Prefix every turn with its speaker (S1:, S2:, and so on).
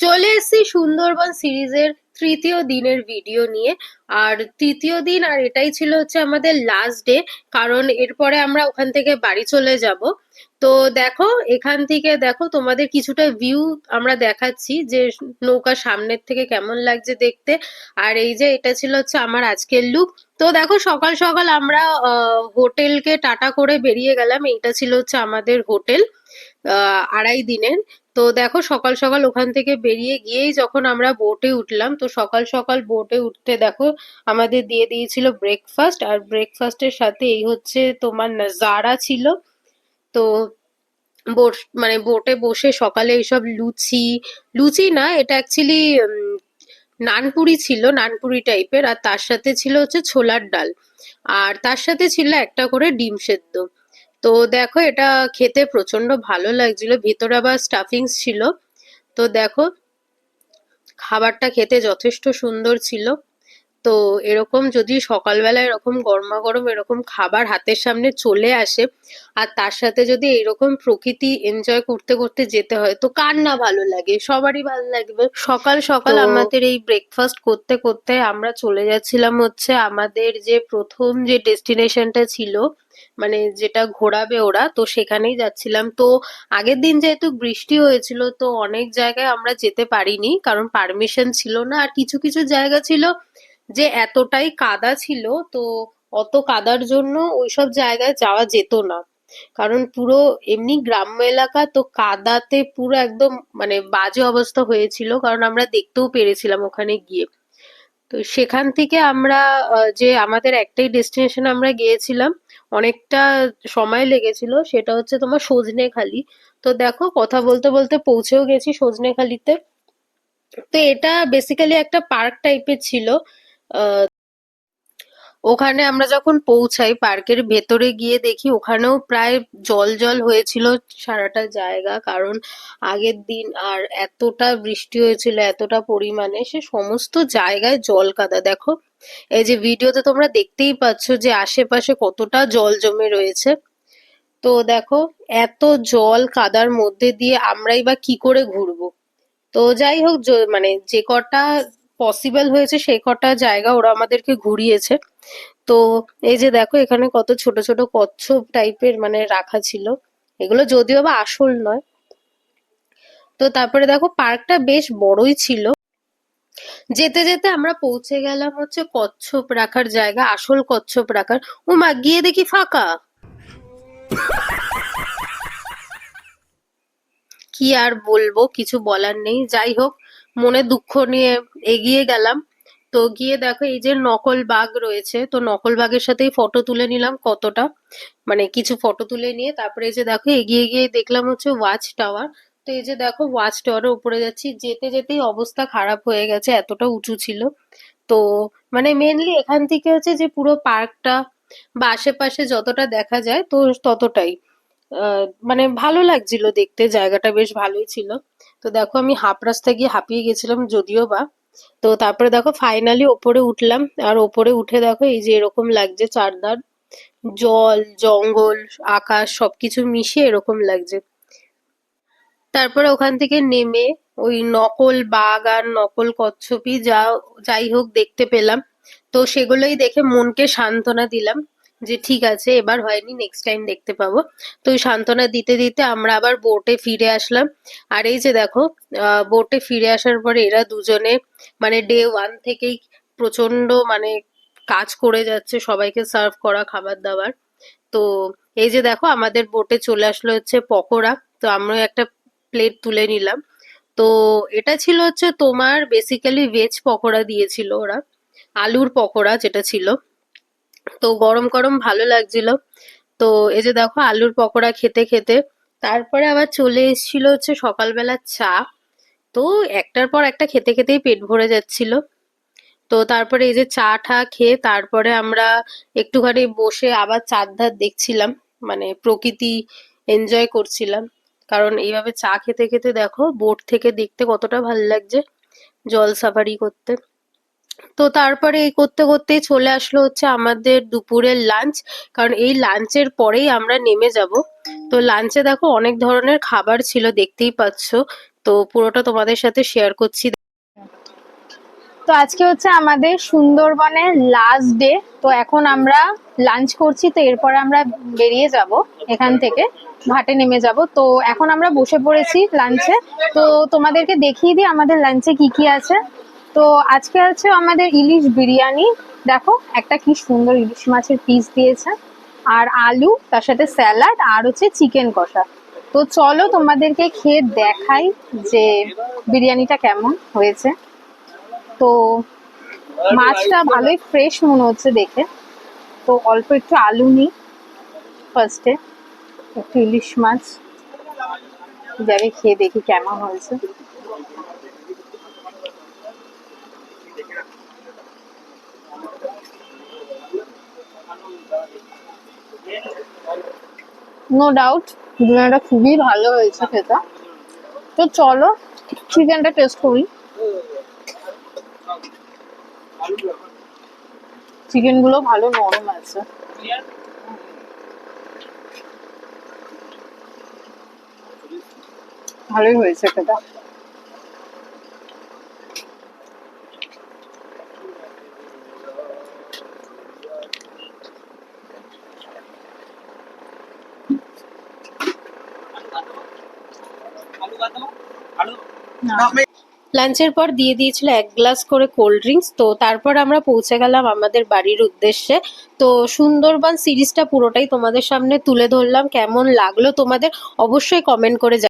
S1: চলে এসেছি সুন্দরবন সিরিজের তৃতীয় দিনের ভিডিও নিয়ে। আর তৃতীয় দিন, আর এটাই ছিল হচ্ছে আমাদের লাস্ট ডে কারণ এরপরে আমরা ওখান থেকে বাড়ি চলে যাব। তো দেখো, এখান থেকে দেখো তোমাদের কিছুটা ভিউ আমরা দেখাচ্ছি, যে নৌকা সামনের থেকে কেমন লাগছে দেখতে। আর এই যে এটা ছিল হচ্ছে আমার আজকের লুক তো দেখো, সকাল সকাল আমরা হোটেলকে টাটা করে বেরিয়ে গেলাম। এইটা ছিল হচ্ছে আমাদের হোটেল আড়াই দিনের। তো দেখো সকাল সকাল ওখান থেকে বেরিয়ে গিয়েই যখন আমরা বোটে উঠলাম, তো সকাল সকাল বোটে উঠতে দেখো আমাদের দিয়ে দিয়েছিল ব্রেকফাস্ট আর ব্রেকফাস্টের সাথে এই হচ্ছে তোমার নাজারা ছিল। তো বোট মানে বোটে বসে সকালে এইসব লুচি লুচি না, এটা অ্যাকচুয়ালি নানপুরি ছিল, নানপুরি টাইপের আর তার সাথে ছিল হচ্ছে ছোলার ডাল। আর তার সাথে ছিল একটা করে ডিম সেদ্ধ। তো দেখো এটা খেতে প্রচণ্ড ভালো লাগছিল। ভিতরে আবার স্টাফিংস ছিল। তো দেখো, খাবারটা খেতে যথেষ্ট সুন্দর ছিল। তো এরকম যদি সকালবেলা এরকম গরমা গরম এরকম খাবার হাতের সামনে চলে আসে আর তার সাথে যদি এরকম প্রকৃতি এনজয় করতে করতে যেতে হয় তো কার না ভালো লাগে? সবারই ভালো লাগবে। সকাল সকাল আমাদের এই ব্রেকফাস্ট করতে করতে আমরা চলে যাচ্ছিলাম হচ্ছে আমাদের যে প্রথম যে ডেস্টিনেশনটা ছিল মানে যেটা ঘোরাবে ওরা তো সেখানেই যাচ্ছিলাম। তো আগের দিন যেহেতু বৃষ্টি হয়েছিল তো অনেক জায়গায় আমরা যেতে পারিনি কারণ পারমিশন ছিল না আর কিছু কিছু জায়গা ছিল যে এতটাই কাদা ছিল, তো অত কাদার জন্য ওইসব জায়গায় যাওয়া যেত না। কারণ পুরো এমনি গ্রাম্য এলাকা, তো কাদাতে পুরো একদম মানে বাজে অবস্থা হয়েছিল, কারণ আমরা দেখতেও পেরেছিলাম ওখানে গিয়ে। তো সেখান থেকে আমরা যে আমাদের একটাই ডেস্টিনেশন আমরা গিয়েছিলাম, অনেকটা সময় লেগেছিল, সেটা হচ্ছে তোমার সজনেখালি। তো দেখো, কথা বলতে বলতে পৌঁছেও গেছি সজনেখালিতে। তো এটা বেসিক্যালি একটা পার্ক টাইপের ছিল ওখানে আমরা যখন পৌঁছাই, পার্কের ভেতরে গিয়ে দেখি ওখানেও প্রায় জল জল হয়েছিল সারাটা জায়গা। কারণ আগের দিন আর এতটা বৃষ্টি হয়েছিল, এতটা পরিমাণে, সে সমস্ত জায়গায় জল কাদা। দেখো, এই যে ভিডিওতে তোমরা দেখতেই পাচ্ছ যে আশেপাশে কতটা জল জমে রয়েছে। তো দেখো, এত জল কাদার মধ্যে দিয়ে আমরাই বা কি করে ঘুরবো? তো যাই হোক মানে যে কটা পসিবল হয়েছে সেই কটা জায়গা ওরা আমাদেরকে ঘুরিয়েছে। তো এই যে দেখো, এখানে কত ছোট ছোট কচ্ছপ টাইপের মানে রাখা ছিল। এগুলো যদিও বা আসল নয়। তো তারপরে দেখো, পার্কটা বেশ বড়ই ছিল। যেতে যেতে আমরা পৌঁছে গেলাম হচ্ছে কচ্ছপ রাখার জায়গা, আসল কচ্ছপ রাখার। ও মা গিয়ে দেখি ফাঁকা। কি আর বলব, কিছু বলার নেই। যাই হোক মনে দুঃখ নিয়ে এগিয়ে গেলাম। তো গিয়ে দেখো এই যে নকল বাঘ রয়েছে, তো নকল বাঘের সাথেই ফটো তুলে নিলাম কতটা। মানে কিছু ফটো তুলে নিয়ে তারপরে এই যে দেখো এগিয়ে গিয়ে দেখলাম হচ্ছে ওয়াচ টাওয়ার তো এই যে দেখো ওয়াচ টাওয়ারের উপরে যাচ্ছি, যেতে যেতেই অবস্থা খারাপ হয়ে গেছে, এতটা উঁচু ছিল। তো মানে মেনলি এখান থেকে হচ্ছে যে পুরো পার্কটা বা আশেপাশে যতটা দেখা যায় তো ততটাই। মানে ভালো লাগছিল দেখতে, জায়গাটা বেশ ভালোই ছিল। তো দেখো আমি হাফ রাস্তা গিয়ে হাঁপিয়ে গেছিলাম যদিও বা। তো তারপরে দেখো ফাইনালি ওপরে উঠলাম, আর ওপরে উঠে দেখো এই যে এরকম লাগছে চারধার, জল, জঙ্গল, আকাশ সবকিছু মিশিয়ে এরকম লাগছে। তারপরে ওখান থেকে নেমে ওই নকল বাঘ আর নকল কচ্ছপই যা, যাই হোক দেখতে পেলাম। তো সেগুলোই দেখে মনকে সান্ত্বনা দিলাম। যে ঠিক আছে, এবার হয়নি নেক্সট টাইম দেখতে পাবো। তো সান্ত্বনা দিতে দিতে আমরা আবার বোটে ফিরে আসলাম। আর এই যে দেখো বোটে ফিরে আসার পরে এরা দুজনে মানে ডে ওয়ান থেকেই প্রচণ্ড মানে কাজ করে যাচ্ছে, সবাইকে সার্ভ করা, খাবার দাবার। তো এই যে দেখো, আমাদের বোটে চলে আসলো হচ্ছে পকোড়া। তো আমরা একটা প্লেট তুলে নিলাম। তো এটা ছিল হচ্ছে তোমার বেসিক্যালি ভেজ পকোড়া দিয়েছিল ওরা। আলুর পকোড়া যেটা ছিল। তো গরম গরম ভালো লাগছিল। তো এই যে দেখো আলুর পকোড়া খেতে খেতে, তারপরে আবার চলে এসেছিল হচ্ছে সকালবেলা চা। তো একটার পর একটা খেতে খেতেই পেট ভরে যাচ্ছিল। তো তারপরে এই যে চা টা খেয়ে তারপরে আমরা একটুখানি বসে আবার চারধার দেখছিলাম মানে প্রকৃতি এনজয় করছিলাম। কারণ এইভাবে চা খেতে খেতে দেখো বোট থেকে দেখতে কতটা ভালো লাগছে, জল সাফারি করতে। তো তারপরে এই করতে করতেই চলে আসলো হচ্ছে আমাদের দুপুরের লাঞ্চ কারণ এই লাঞ্চের পরেই আমরা নেমে যাব। তো লাঞ্চে দেখো অনেক ধরনের খাবার ছিল, দেখতেই পাচ্ছ। তো পুরোটা তোমাদের সাথে শেয়ার করছি।
S2: তো আজকে হচ্ছে আমাদের সুন্দরবনের লাস্ট ডে তো এখন আমরা লাঞ্চ করছি, তো এরপরে আমরা বেরিয়ে যাব এখান থেকে, ঘাটে নেমে যাব। তো এখন আমরা বসে পড়েছি লাঞ্চে তো তোমাদেরকে দেখিয়ে দিই আমাদের লাঞ্চে কি কি আছে। তো আজকে আছে আমাদের ইলিশ বিরিয়ানি। দেখো, একটা কি সুন্দর ইলিশ মাছের পিস দিয়েছে। আর আলু, তার সাথে স্যালাড আর হচ্ছে চিকেন কষা। তো চলো তোমাদেরকে খেয়ে দেখাই যে বিরিয়ানিটা কেমন হয়েছে। তো মাছটা ভালোই ফ্রেশ মনে হচ্ছে দেখে। তো অল্প একটু আলু নিই ফার্স্টে একটু ইলিশ মাছ। যাবে খেয়ে দেখি কেমন হয়েছে। নো ডাউট বিরিয়ানিটা খুবই ভালো হয়েছে খেতে। তো চলো, চিকেনটা টেস্ট করি। চিকেনগুলো ভালো নরম আছে। ভালোই হয়েছে খেতে।
S1: লাঞ্চের পর দিয়ে দিয়েছিল এক গ্লাস করে কোল্ড ড্রিঙ্কস তো তারপর আমরা পৌঁছে গেলাম আমাদের বাড়ির উদ্দেশ্যে। তো সুন্দরবন সিরিজটা পুরোটাই তোমাদের সামনে তুলে ধরলাম, কেমন লাগল তোমাদের অবশ্যই কমেন্ট করে